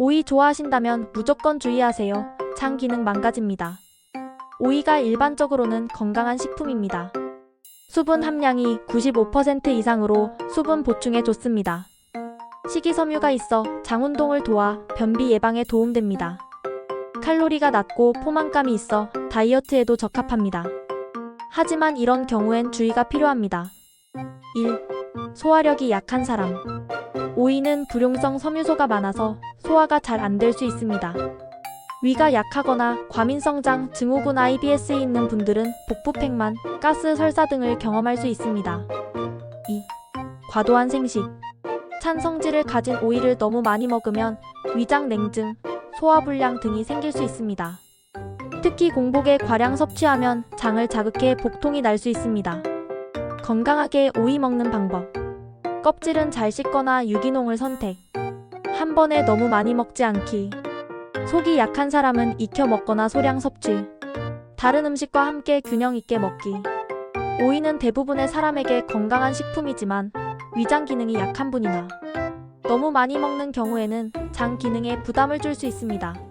오이 좋아하신다면 무조건 주의하세요. 장 기능 망가집니다. 오이가 일반적으로는 건강한 식품입니다. 수분 함량이 95% 이상으로 수분 보충에 좋습니다. 식이섬유가 있어 장 운동을 도와 변비 예방에 도움됩니다. 칼로리가 낮고 포만감이 있어 다이어트에도 적합합니다. 하지만 이런 경우엔 주의가 필요합니다. 1. 소화력이 약한 사람. 오이는 불용성 섬유소가 많아서 소화가 잘 안 될 수 있습니다. 위가 약하거나 과민성장 증후군 IBS에 있는 분들은 복부 팽만, 가스 설사 등을 경험할 수 있습니다. 2. 과도한 생식. 찬 성질을 가진 오이를 너무 많이 먹으면 위장 냉증, 소화불량 등이 생길 수 있습니다. 특히 공복에 과량 섭취하면 장을 자극해 복통이 날 수 있습니다. 건강하게 오이 먹는 방법. 껍질은 잘 씻거나 유기농을 선택. 한 번에 너무 많이 먹지 않기. 속이 약한 사람은 익혀 먹거나 소량 섭취. 다른 음식과 함께 균형 있게 먹기. 오이는 대부분의 사람에게 건강한 식품이지만 위장 기능이 약한 분이나 너무 많이 먹는 경우에는 장 기능에 부담을 줄 수 있습니다.